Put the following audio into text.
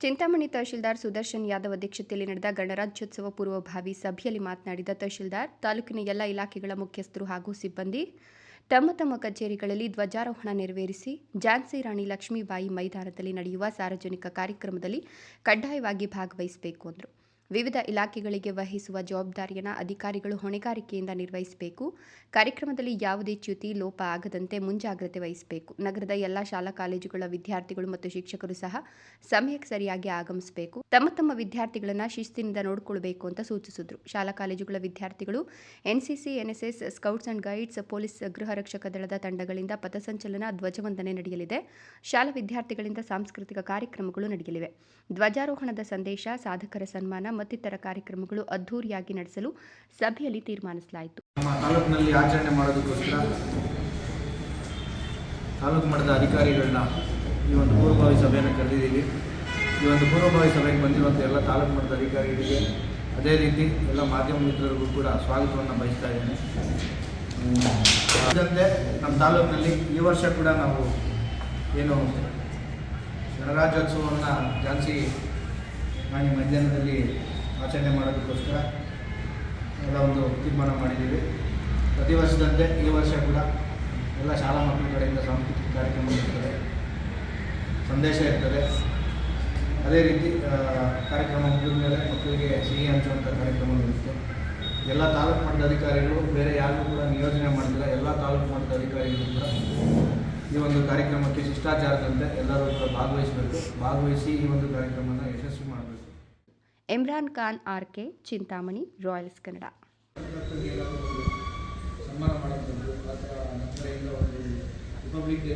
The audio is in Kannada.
ಚಿಂತಾಮಣಿ ತಹಶೀಲ್ದಾರ್ ಸುದರ್ಶನ್ ಯಾದವ್ ಅಧ್ಯಕ್ಷತೆಯಲ್ಲಿ ನಡೆದ ಗಣರಾಜ್ಯೋತ್ಸವ ಪೂರ್ವಭಾವಿ ಸಭೆಯಲ್ಲಿ ಮಾತನಾಡಿದ ತಹಶೀಲ್ದಾರ್, ತಾಲೂಕಿನ ಎಲ್ಲ ಇಲಾಖೆಗಳ ಮುಖ್ಯಸ್ಥರು ಹಾಗೂ ಸಿಬ್ಬಂದಿ ತಮ್ಮ ತಮ್ಮ ಕಚೇರಿಗಳಲ್ಲಿ ಧ್ವಜಾರೋಹಣ ನೆರವೇರಿಸಿ, ಝಾನ್ಸಿ ರಾಣಿ ಲಕ್ಷ್ಮೀಬಾಯಿ ಮೈದಾನದಲ್ಲಿ ನಡೆಯುವ ಸಾರ್ವಜನಿಕ ಕಾರ್ಯಕ್ರಮದಲ್ಲಿ ಕಡ್ಡಾಯವಾಗಿ ಭಾಗವಹಿಸಬೇಕು ಎಂದರು ವಿವಿಧ ಇಲಾಖೆಗಳಿಗೆ ವಹಿಸುವ ಜವಾಬ್ದಾರಿಯನ್ನು ಅಧಿಕಾರಿಗಳು ಹೊಣೆಗಾರಿಕೆಯಿಂದ ನಿರ್ವಹಿಸಬೇಕು. ಕಾರ್ಯಕ್ರಮದಲ್ಲಿ ಯಾವುದೇ ಚ್ಯುತಿ, ಲೋಪ ಆಗದಂತೆ ಮುಂಜಾಗ್ರತೆ ವಹಿಸಬೇಕು. ನಗರದ ಎಲ್ಲ ಶಾಲಾ ಕಾಲೇಜುಗಳ ವಿದ್ಯಾರ್ಥಿಗಳು ಮತ್ತು ಶಿಕ್ಷಕರು ಸಹ ಸಮಯಕ್ಕೆ ಸರಿಯಾಗಿ ಆಗಮಿಸಬೇಕು. ತಮ್ಮ ತಮ್ಮ ವಿದ್ಯಾರ್ಥಿಗಳನ್ನು ಶಿಸ್ತಿನಿಂದ ನೋಡಿಕೊಳ್ಬೇಕು ಅಂತ ಸೂಚಿಸಿದ್ರು. ಶಾಲಾ ಕಾಲೇಜುಗಳ ವಿದ್ಯಾರ್ಥಿಗಳು, NCC, NSS, scouts and guides, police, ಗೃಹ ರಕ್ಷಕ ದಳದ ತಂಡಗಳಿಂದ ಪಥಸಂಚಲನ ಧ್ವಜವಂದನೆ ನಡೆಯಲಿದೆ. ಶಾಲಾ ವಿದ್ಯಾರ್ಥಿಗಳಿಂದ ಸಾಂಸ್ಕೃತಿಕ ಕಾರ್ಯಕ್ರಮಗಳು ನಡೆಯಲಿವೆ. ಧ್ವಜಾರೋಹಣದ ಸಂದೇಶ, ಸಾಧಕರ ಸನ್ಮಾನ ಮತ್ತಿತರ ಕಾರ್ಯಕ್ರಮಗಳು ಅದ್ಧೂರಿಯಾಗಿ ನಡೆಸಲು ಸಭೆಯಲ್ಲಿ ತೀರ್ಮಾನಿಸಲಾಯಿತು. ತಾಲೂಕಿನಲ್ಲಿ ಆಚರಣೆ ಮಾಡೋದಕ್ಕೋಸ್ಕರ ತಾಲೂಕು ಮಟ್ಟದ ಅಧಿಕಾರಿಗಳನ್ನ ಈ ಒಂದು ಪೂರ್ವಭಾವಿ ಸಭೆಯನ್ನು ಕರೆದಿದ್ದೀವಿ. ಈ ಒಂದು ಪೂರ್ವಭಾವಿ ಸಭೆಗೆ ಬಂದಿರುವಂಥ ಎಲ್ಲ ತಾಲೂಕು ಮಟ್ಟದ ಅಧಿಕಾರಿಗಳಿಗೆ ಅದೇ ರೀತಿ ಎಲ್ಲ ಮಾಧ್ಯಮ ಮಿತ್ರರಿಗೂ ಕೂಡ ಸ್ವಾಗತವನ್ನು ಬಯಸ್ತಾ ಇದ್ದೇನೆ. ಅದರಂತೆ ನಮ್ಮ ತಾಲೂಕಿನಲ್ಲಿ ಈ ವರ್ಷ ಕೂಡ ನಾವು ಏನು ಗಣರಾಜ್ಯೋತ್ಸವವನ್ನು ಝಾನ್ಸಿ ರಾಣಿ ಮಧ್ಯಾಹ್ನದಲ್ಲಿ ಆಚರಣೆ ಮಾಡೋದಕ್ಕೋಸ್ಕರ ಎಲ್ಲ ಒಂದು ತೀರ್ಮಾನ ಮಾಡಿದ್ದೀವಿ. ಪ್ರತಿ ವರ್ಷದಂತೆ ಈ ವರ್ಷ ಕೂಡ ಎಲ್ಲ ಶಾಲಾ ಮಕ್ಕಳ ಕಡೆಯಿಂದ ಸಾಂಸ್ಕೃತಿಕ ಕಾರ್ಯಕ್ರಮ ಇರ್ತದೆ. ಸಂದೇಶ ಇರ್ತದೆ. ಅದೇ ರೀತಿ ಕಾರ್ಯಕ್ರಮ ಮುಗಿದ ಮೇಲೆ ಮಕ್ಕಳಿಗೆ ಸಿಹಿ ಹಂಚುವಂಥ ಕಾರ್ಯಕ್ರಮ ಇರುತ್ತೆ ಎಲ್ಲ ತಾಲೂಕು ಮಟ್ಟದ ಅಧಿಕಾರಿಗಳು, ಬೇರೆ ಯಾರಿಗೂ ಕೂಡ ನಿಯೋಜನೆ ಮಾಡಿಲ್ಲ. ಎಲ್ಲ ತಾಲೂಕು ಮಟ್ಟದ ಅಧಿಕಾರಿಗಳು ಕೂಡ ಈ ಒಂದು ಕಾರ್ಯಕ್ರಮಕ್ಕೆ ಶಿಷ್ಟಾಚಾರದಂತೆ ಎಲ್ಲರೂ ಕೂಡ ಭಾಗವಹಿಸಬೇಕು. ಭಾಗವಹಿಸಿ ಈ ಒಂದು ಕಾರ್ಯಕ್ರಮವನ್ನು ಯಶಸ್ವಿ ಮಾಡಬೇಕು. Imran Khan R K Chintamani royals Kannada. ಸನ್ಮಾನ ಮಾಡಿದ್ದು ಅಥವಾ ನಮ್ಮ ಕಡೆಯಿಂದ ಒಂದು ರಿಪಬ್ಲಿಕ್ ಡೇ